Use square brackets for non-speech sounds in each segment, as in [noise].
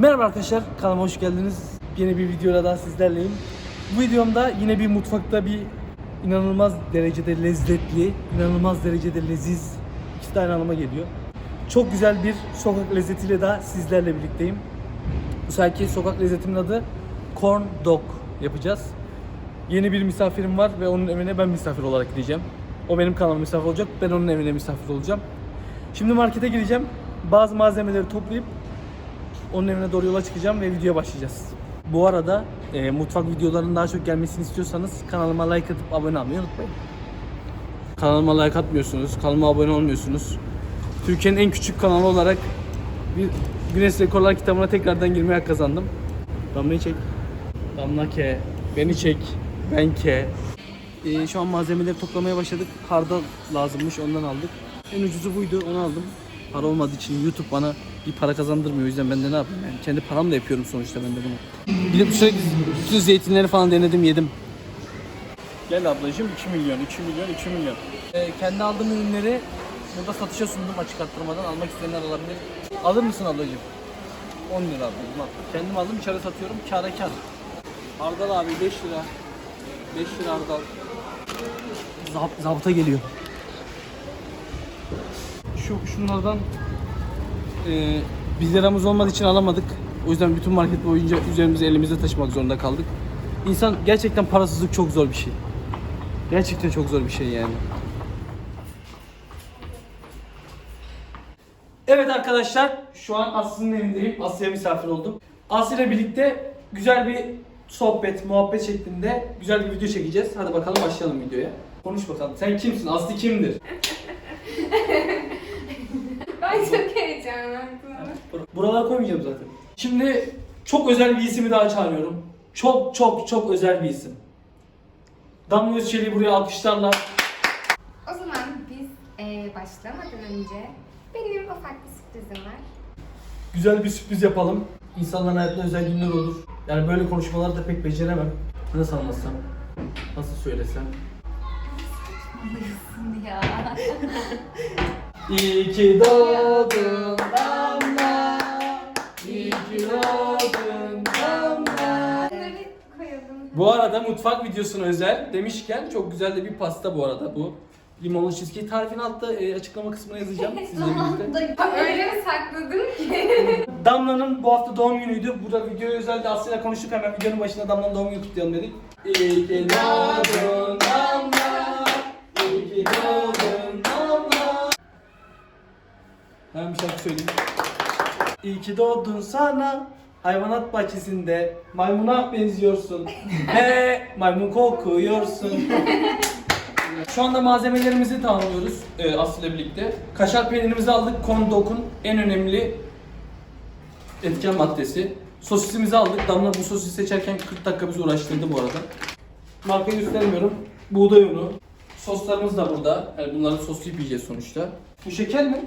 Merhaba arkadaşlar, kanalıma hoş geldiniz. Yeni bir videoyla daha sizlerleyim. Bu videomda yine bir mutfakta bir inanılmaz derecede lezzetli, inanılmaz derecede leziz iki tane anıma geliyor. Çok güzel bir sokak lezzetiyle daha sizlerle birlikteyim. Bu seferki sokak lezzetimin adı Corn Dog yapacağız. Yeni bir misafirim var ve onun evine ben misafir olarak gideceğim. O benim kanalıma misafir olacak, ben onun evine misafir olacağım. Şimdi markete gideceğim. Bazı malzemeleri toplayıp onun evine doğru yola çıkacağım ve videoya başlayacağız. Bu arada e, mutfak videolarının daha çok gelmesini istiyorsanız kanalıma like atıp abone olmayı unutmayın. Kanalıma like atmıyorsunuz, kanalıma abone olmuyorsunuz. Türkiye'nin en küçük kanalı olarak bir Guinness Rekorlar kitabına tekrardan girmeye hak kazandım. Damla'yı çek. Damla ke, beni çek, ben ke. E, şu an malzemeleri toplamaya başladık. Hardal lazımmış, ondan aldık. En ucuzu buydu, onu aldım. Para olmadığı için YouTube bana bir para kazandırmıyor. O yüzden ben de ne yapayım yani. Kendi paramla yapıyorum sonuçta ben de bunu. De sürekli bütün zeytinleri falan denedim yedim. Gel ablacığım 2 milyon, 2 milyon, 2 milyon. Ee, kendi aldığım ürünleri burada satışa sundum açık arttırmadan. Almak isteyenler alabilir. Alır mısın ablacığım? 10 lira ablacığım al. Kendim aldım içeri satıyorum. Kâra kâr. Hardal abi 5 lira. 5 lira hardal. Zap, zabıta geliyor. Şu şunlardan e, 1 liramız olmadığı için alamadık. O yüzden bütün market boyunca üzerimize elimizde taşımak zorunda kaldık. İnsan gerçekten parasızlık çok zor bir şey. Gerçekten çok zor bir şey yani. Evet arkadaşlar, şu an Aslı'nın evindeyim. Aslı'ya misafir oldum. Aslı ile birlikte güzel bir sohbet, muhabbet şeklinde güzel bir video çekeceğiz. Hadi bakalım başlayalım videoya. Konuş bakalım. Sen kimsin? Aslı kimdir? [laughs] Ay çok heyecanlandım. Buralara koymayacağım zaten. Şimdi çok özel bir isimi daha çağırıyorum. Çok çok çok özel bir isim. Damla Özçelik'i buraya alkışlarla. O zaman biz eee, başlamadan önce benim ufak bir sürprizim var. Güzel bir sürpriz yapalım. İnsanların hayatında özel günler olur. Yani böyle konuşmaları da pek beceremem. Nasıl anlatsam? Nasıl söylesem? ya. İyi ki doğdun Damla. Bunları koyalım. Bu arada mutfak videosuna özel demişken çok güzel de bir pasta bu arada bu. Limonlu cheesecake tarifini altta e, açıklama kısmına yazacağım [laughs] sizle birlikte. Öyle mi sakladım ki? [laughs] Damla'nın bu hafta doğum günüydü. Burada videoya özel de Aslı'yla konuştuk hemen videonun başında Damla'nın doğum günü kutlayalım dedik. İyi ki doğdun Damla. İyi ki doğdun Damla. Ben bir şarkı söyleyeyim. İyi ki doğdun sana. Hayvanat bahçesinde maymuna benziyorsun ve maymun kokuyorsun. Şu anda malzemelerimizi tamamlıyoruz e, Aslı ile birlikte. Kaşar peynirimizi aldık. Kondok'un en önemli etken maddesi. Sosisimizi aldık. Damla bu sosisi seçerken 40 dakika bizi uğraştırdı bu arada. Markayı göstermiyorum. Buğday unu. Soslarımız da burada. Yani bunları soslayıp yiyeceğiz sonuçta. Bu şeker mi?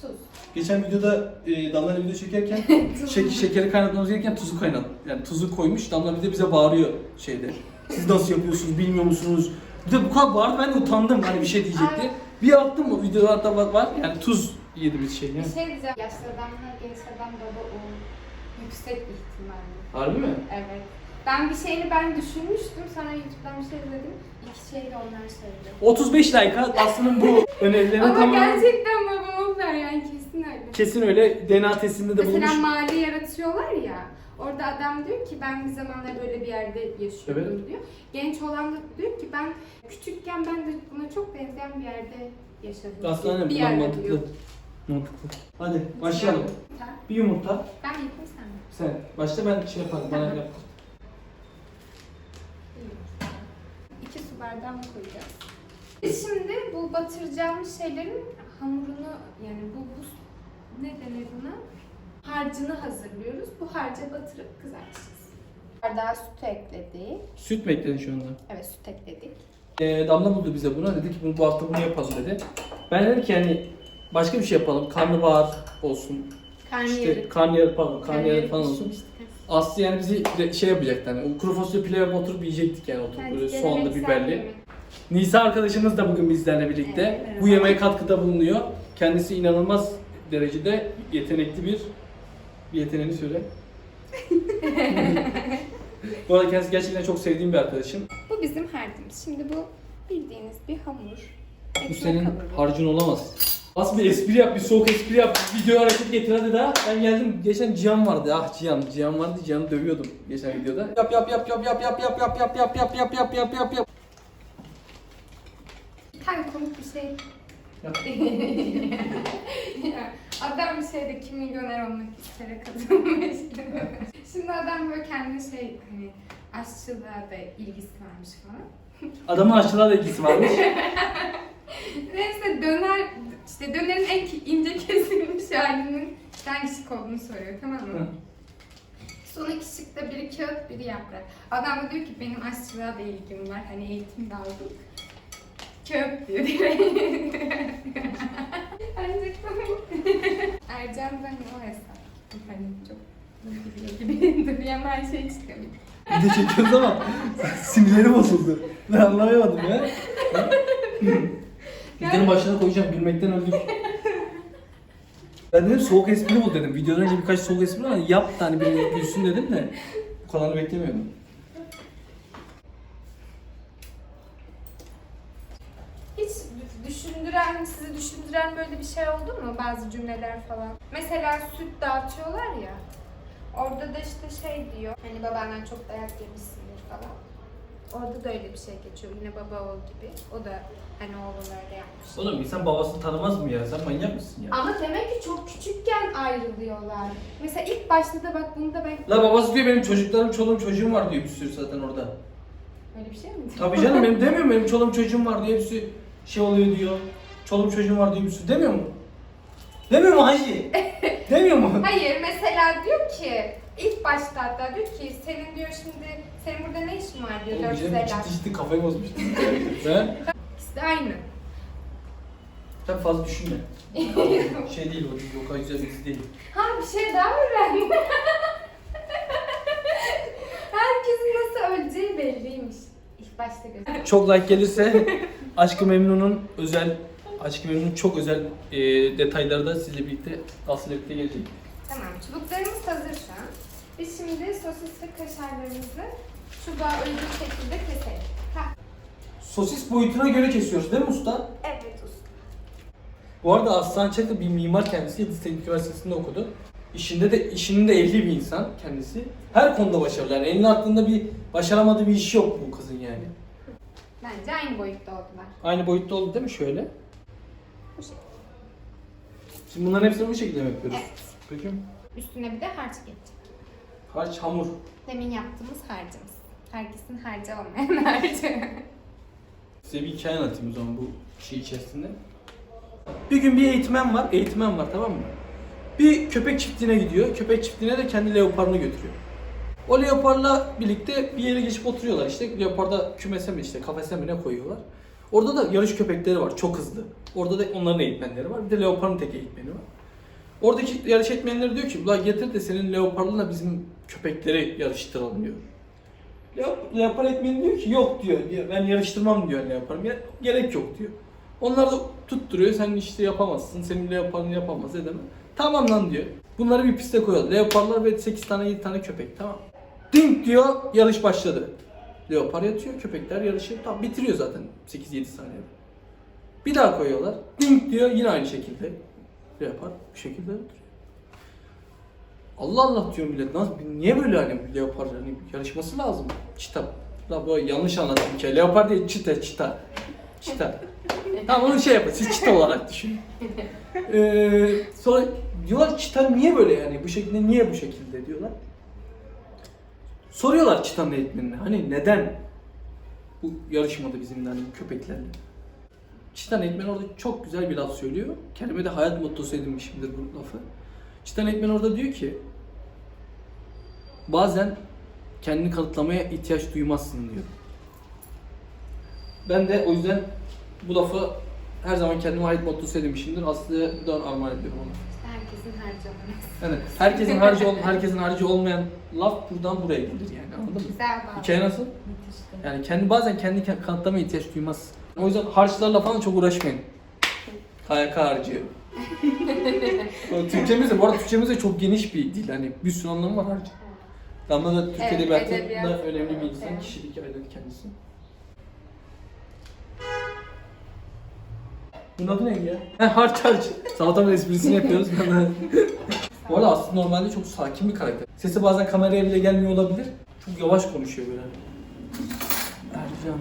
Tuz. Geçen videoda e, Damla ile video çekerken [laughs] şek şekeri kaynatmamız gerekirken tuzu kaynat. Yani tuzu koymuş. Damla bir de bize bağırıyor şeyde. Siz nasıl yapıyorsunuz bilmiyor musunuz? Bir de bu kadar bağırdı ben de utandım hani bir şey diyecekti. Ay. Bir baktım o videolarda var, var yani tuz yediğimiz şey yani. Bir şey diyeceğim. Yaşlı adamla genç adam baba oğul. Yüksek bir ihtimalle. Harbi mi? Evet. Ben bir şeyini ben düşünmüştüm. Sonra YouTube'dan bir şey izledim. İki şeyi de onlar söyledi. 35 like Aslı'nın bu önerilerinin Ama tamamı gerçekten babam oldular yani kesin öyle. kesin öyle DNA testinde de Mesela bulmuş. mahalle yaratıyorlar ya. Orada adam diyor ki ben bir zamanlar böyle bir yerde yaşıyordum Evet. diyor. Genç olan da diyor ki ben küçükken ben de buna çok benzeyen bir yerde yaşadım. Aslında ne bir bunlar yerde mantıklı. diyor. Mantıklı. Hadi başlayalım. Bir yumurta. Ben yapayım sen. mi? Sen. Başta ben şey yaparım. Bana yap. Mı koyacağız? Şimdi bu batıracağımız şeylerin hamurunu yani bu, bu ne denir buna? Harcını hazırlıyoruz. Bu harca batırıp kızartacağız. Bardağa sütü ekledik. Süt mü ekledin şu anda? Evet süt ekledik. Ee, Damla buldu bize bunu. Dedi ki bunu bu hafta bunu yapalım dedi. Ben dedim ki yani başka bir şey yapalım. Karnabahar olsun. Karnıyarık. İşte karnıyarık pardon karnıyarık falan olsun. pişmişti. Aslı yani bizi de şey yapacaktı hani o kuru fasulye pilavı oturup yiyecektik yani oturup böyle soğanlı biberli. yemek. Nisa arkadaşımız da bugün bizlerle birlikte. Evet, merhaba. Bu yemeğe katkıda bulunuyor. Kendisi inanılmaz derecede yetenekli bir Bir yeteneğini söyle. [laughs] bu arada kendisi gerçekten çok sevdiğim bir arkadaşım. Bu bizim harcımız. Şimdi bu bildiğiniz bir hamur. Bu Ekmek senin harcın olamaz. Az bir espri yap, bir soğuk espri yap. Videoya hareket getir hadi daha. Ben geldim, geçen Cihan vardı. Ah Cihan, Cihan vardı. Cihan'ı dövüyordum geçen videoda. Yap yap yap yap yap yap yap yap yap yap yap yap yap yap yap yap. Tane komik bir şey. Yap. Ya, adam bir şeyde kim milyoner olmak istere katılmış. Şimdi adam böyle kendine şey hani aşçılığa da ilgisi varmış falan. Adamın aşçılığa da ilgisi varmış. Neyse döner, işte dönerin en ince [laughs] kesilmiş halinin hangi şık olduğunu soruyor tamam mı? Hı. Son iki şıkta biri kağıt, biri yaprak. Adam da diyor ki benim aşçılığa da ilgim var, hani eğitim de aldım. Kağıt diyor direkt. [laughs] Ercan da hani o hesap. Hani çok gibi duruyor ama her şey çıkıyor. Bir de çekiyoruz ama sinirleri bozuldu. Ben anlayamadım ya. [laughs] Videonun başına koyacağım, gülmekten öldüm. [laughs] Ben dedim soğuk espri bul dedim. Videodan önce birkaç soğuk espri var. Yap da hani biri gülsün dedim de. Bu kadarını beklemiyordum. Hiç düşündüren, sizi düşündüren böyle bir şey oldu mu? Bazı cümleler falan. Mesela süt dağıtıyorlar ya. Orada da işte şey diyor. Hani babandan çok dayak yemişsindir falan. Orada da öyle bir şey geçiyor. Yine baba oğul gibi. O da hani oğlum öyle yapmış. Oğlum insan babasını tanımaz mı ya? Sen manyak mısın ya? Ama demek ki çok küçükken ayrılıyorlar. Mesela ilk başta da bak bunu da ben... La babası diyor benim çocuklarım, çoluğum çocuğum var diyor bir sürü zaten orada. Öyle bir şey mi? Tabii canım benim [laughs] demiyor mu? Benim çoluğum çocuğum var diyor hepsi şey oluyor diyor. Çoluğum çocuğum var diyor bir sürü demiyor mu? Demiyor mu Hacı? [laughs] demiyor mu? Hayır mesela diyor ki ilk başta hatta diyor ki senin diyor şimdi senin burada ne işin var diyor Oğlum canım 450. ciddi ciddi kafayı bozmuştu. [laughs] He? İkisi de aynı. Sen fazla düşünme. [laughs] şey değil o değil, o kadar güzel bir dizi değil. Ha bir şey daha öğrendim. [laughs] Herkesin nasıl öleceği belliymiş. İlk başta göz. Çok like gelirse Aşkı Memnun'un özel, Aşkı Memnun'un çok özel e, detayları da sizle birlikte, Aslı'yla birlikte gelecek. Tamam çubuklarımız. Biz şimdi sosis ve kaşarlarımızı çubuğa uygun şekilde keselim. Ha. Sosis boyutuna göre kesiyoruz değil mi usta? Evet usta. Bu arada Aslan Çakı bir mimar kendisi Yıldız Teknik Üniversitesi'nde okudu. İşinde de işinin de ehli bir insan kendisi. Her konuda başarılı. Yani elinin aklında bir başaramadığı bir iş yok bu kızın yani. Bence aynı boyutta oldular. Aynı boyutta oldu değil mi şöyle? Bu şekilde. Şimdi bunların hepsini bu şekilde mi yapıyoruz? Evet. Peki. Üstüne bir de harç geçecek. Harç, hamur. Demin yaptığımız harcımız. Herkesin harcı olmayan [laughs] harcı. Size bir hikaye anlatayım o zaman bu şey içerisinde. Bir gün bir eğitmen var, eğitmen var tamam mı? Bir köpek çiftliğine gidiyor. Köpek çiftliğine de kendi leoparını götürüyor. O leoparla birlikte bir yere geçip oturuyorlar işte. Leoparda kümese mi işte kafese mi ne koyuyorlar. Orada da yarış köpekleri var çok hızlı. Orada da onların eğitmenleri var. Bir de leoparın tek eğitmeni var. Oradaki yarış eğitmenleri diyor ki Ulan getir de senin leoparla bizim köpekleri yarıştıralım diyor. Leop- Leopar eğitmeni diyor ki yok diyor. Ben yarıştırmam diyor leoparım. Gerek yok diyor. Onlar da tutturuyor. Sen işte yapamazsın. Senin leoparını yapamaz edemem. Tamam lan diyor. Bunları bir piste koyalım. Leoparlar ve 8 tane 7 tane köpek tamam. Ding diyor yarış başladı. Leopar yatıyor köpekler yarışı tam bitiriyor zaten 8-7 saniyede. Bir daha koyuyorlar. Ding diyor yine aynı şekilde. Leopar bu şekilde oturuyor. Allah Allah diyor millet. Nasıl, niye böyle hani leopar hani yarışması lazım. Çita. La bu yanlış anlattım bir kere. Leopar değil çita çita. Çita. [laughs] tamam onu şey yapın. Siz çita olarak düşünün. Ee, sonra diyorlar çita niye böyle yani? Bu şekilde niye bu şekilde diyorlar. Soruyorlar çitanın eğitmenine. Hani neden bu yarışmadı bizimle hani köpeklerle. Çitan eğitmen orada çok güzel bir laf söylüyor. Kendime de hayat mottosu edinmişimdir bu lafı. Çitan eğitmen orada diyor ki bazen kendini kanıtlamaya ihtiyaç duymazsın diyor. Ben de o yüzden bu lafı her zaman kendime ait mottosu edinmişimdir. Aslı'ya buradan armağan ediyorum. İşte herkesin harcı olması. Yani herkesin harcı ol, herkesin harcı olmayan laf buradan buraya gelir yani anladın mı? Güzel bağlı. Hikaye nasıl? Müthişti. Yani kendi bazen kendi kanıtlamaya ihtiyaç duymaz. O yüzden harçlarla falan çok uğraşmayın. KYK harcı, [laughs] Türkçemiz de bu arada Türkçemiz de çok geniş bir dil. Hani bir sürü anlamı var harca. Damla da Türk Evet, Edebiyatı'nda edebiyat. önemli bir insan. Evet. Kişilik ayrıldı kendisi. Bunun adı neydi ya? He harç harç. Salatamın esprisini yapıyoruz. [laughs] bu arada aslında normalde çok sakin bir karakter. Sesi bazen kameraya bile gelmiyor olabilir. Çok yavaş konuşuyor böyle. Ercan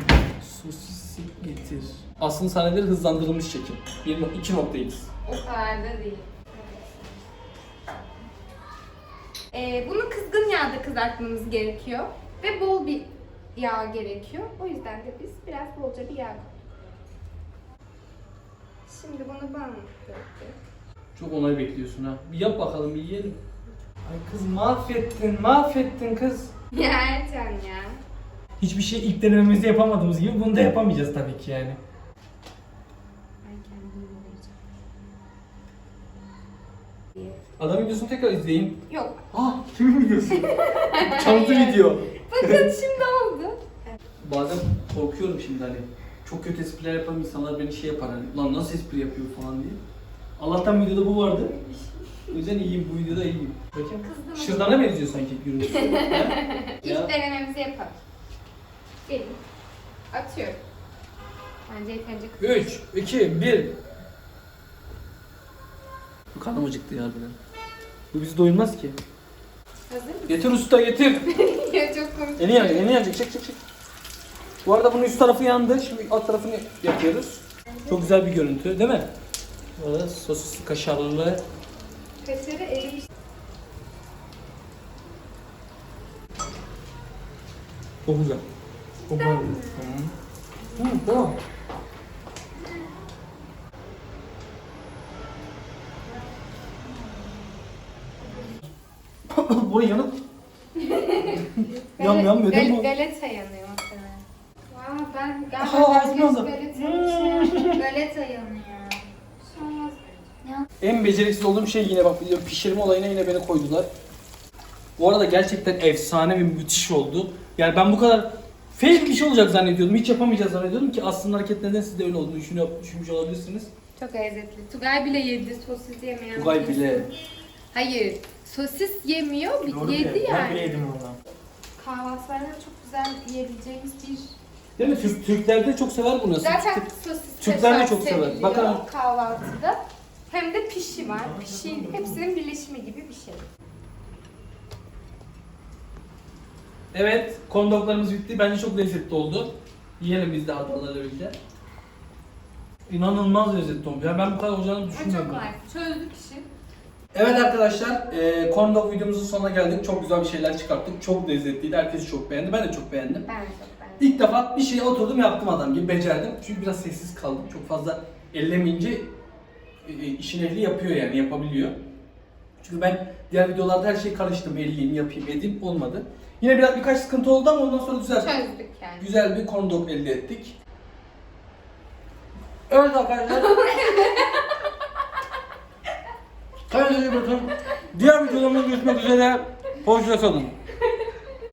sosisi getir. Aslında sahneleri hızlandırılmış çekim. 2.x. O kadar da değil. Ee, bunu kızgın yağda kızartmamız gerekiyor. Ve bol bir yağ gerekiyor. O yüzden de biz biraz bolca bir yağ koyduk. Şimdi bunu bana döktük. Çok onay bekliyorsun ha. Bir yap bakalım bir yiyelim. Ay kız mahvettin, mahvettin kız. Ercan ya. Hiçbir şey ilk denememizde yapamadığımız gibi bunu da yapamayacağız tabii ki yani. Adam videosunu tekrar izleyin. Yok. Ah kimin videosu? [laughs] Çaldı video. Bakın şimdi oldu. Bazen korkuyorum şimdi hani. Çok kötü espriler yapan insanlar beni şey yapar hani. Lan nasıl espri yapıyor falan diye. Allah'tan videoda bu vardı. O yüzden iyiyim, bu videoda iyiyim. Bakayım. Kızdım. Şırdana benziyor sanki. [laughs] Ha? İlk denememizi yapalım. Gelin. Atıyorum. Bence yeterince kız. 3, 2, 1. Bu kanım acıktı ya harbiden. Bu bizi doyurmaz ki. Hazır mısın? Getir usta getir. [laughs] ya çok komik. Eni yanacak, eni yanacak. Çek çek çek. Bu arada bunun üst tarafı yandı. Şimdi alt tarafını yapıyoruz. Çok güzel bir görüntü değil mi? Burada sosisli kaşarlı. Kaşarı erimiş. Çok güzel. Güzel. Hı. Hı, tamam. [laughs] Buraya yanık. Yan yan ödem bu. Galeta yanıyor muhtemelen. Wow, ben galiba Aa, herkes ağzıma aldı. galeta Galeta yanıyor. En beceriksiz olduğum şey yine bak biliyorum pişirme olayına yine beni koydular. Bu arada gerçekten efsane ve müthiş oldu. Yani ben bu kadar fake bir şey olacak zannediyordum. Hiç yapamayacağız zannediyordum ki aslında hareketlerinden siz de öyle olduğunu düşünüyor, düşünmüş olabilirsiniz. Çok lezzetli. Tugay bile yedi sosis yemeyen. Tugay birisi. bile. Hayır. Sosis yemiyor. bi- Doğru yedi bile. Ben yani. bile yedim ondan. Kahvaltılarda çok güzel yiyebileceğimiz bir... Değil mi? Türk, Türkler de çok sever bunu. Zaten sosis Türkler de çok sever. Bakın- kahvaltıda. Hem de pişi var. Pişi hepsinin birleşimi gibi bir şey. Evet, kondoklarımız bitti. Bence çok lezzetli oldu. Yiyelim biz de Adalar'la birlikte. İnanılmaz lezzetli olmuş. Yani ben bu kadar olacağını Ama çok düşünmüyordum. kolay. Çözdük işi. Evet arkadaşlar, e, kondok videomuzun sonuna geldik. Çok güzel bir şeyler çıkarttık. Çok lezzetliydi. Herkes çok beğendi. Ben de çok beğendim. Ben de çok beğendim. İlk defa bir şeye oturdum yaptım adam gibi becerdim. Çünkü biraz sessiz kaldım. Çok fazla ellemeyince e, e, işin ehli yapıyor yani yapabiliyor. Çünkü ben diğer videolarda her şeyi karıştım. Elleyeyim, yapayım, edeyim olmadı. Yine biraz birkaç sıkıntı oldu ama ondan sonra düzelttik. Çözdük yani. Güzel bir kondok elde ettik. Evet arkadaşlar. Kendinize iyi bakın. Diğer videolarımızda görüşmek üzere. Hoşça kalın.